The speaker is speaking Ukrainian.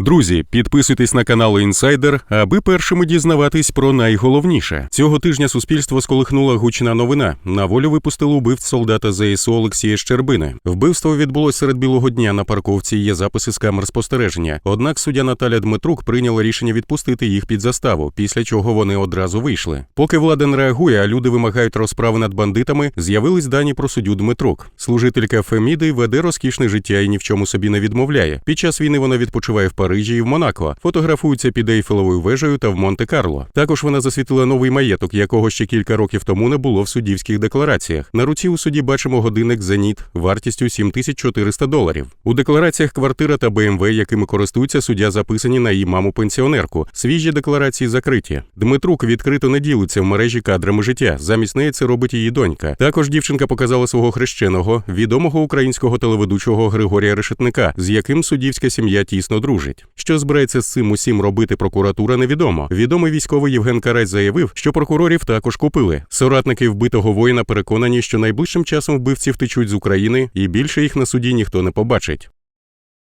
Друзі, підписуйтесь на канал Інсайдер, аби першими дізнаватись про найголовніше. Цього тижня суспільство сколихнула гучна новина. На волю випустили убивць солдата ЗСУ Олексія Щербини. Вбивство відбулось серед білого дня на парковці. Є записи з камер спостереження. Однак суддя Наталя Дмитрук прийняла рішення відпустити їх під заставу, після чого вони одразу вийшли. Поки влада не реагує, а люди вимагають розправи над бандитами. З'явились дані про суддю Дмитрук. Служителька Феміди веде розкішне життя і ні в чому собі не відмовляє. Під час війни вона відпочиває в Парижі і в Монако, фотографується під Ейфелевою вежею та в Монте-Карло. Також вона засвітила новий маєток, якого ще кілька років тому не було в суддівських деклараціях. На руці у суді бачимо годинник Зеніт вартістю 7400 доларів. У деклараціях квартира та БМВ, якими користується суддя, записані на її маму пенсіонерку. Свіжі декларації закриті. Дмитрук відкрито не ділиться в мережі кадрами життя. Замість неї це робить її донька. Також дівчинка показала свого хрещеного, відомого українського телеведучого Григорія Решетника, з яким суддівська сім'я тісно дружить. Що збирається з цим усім робити прокуратура, невідомо. Відомий військовий Євген Карась заявив, що прокурорів також купили. Соратники вбитого воїна переконані, що найближчим часом вбивці втечуть з України, і більше їх на суді ніхто не побачить.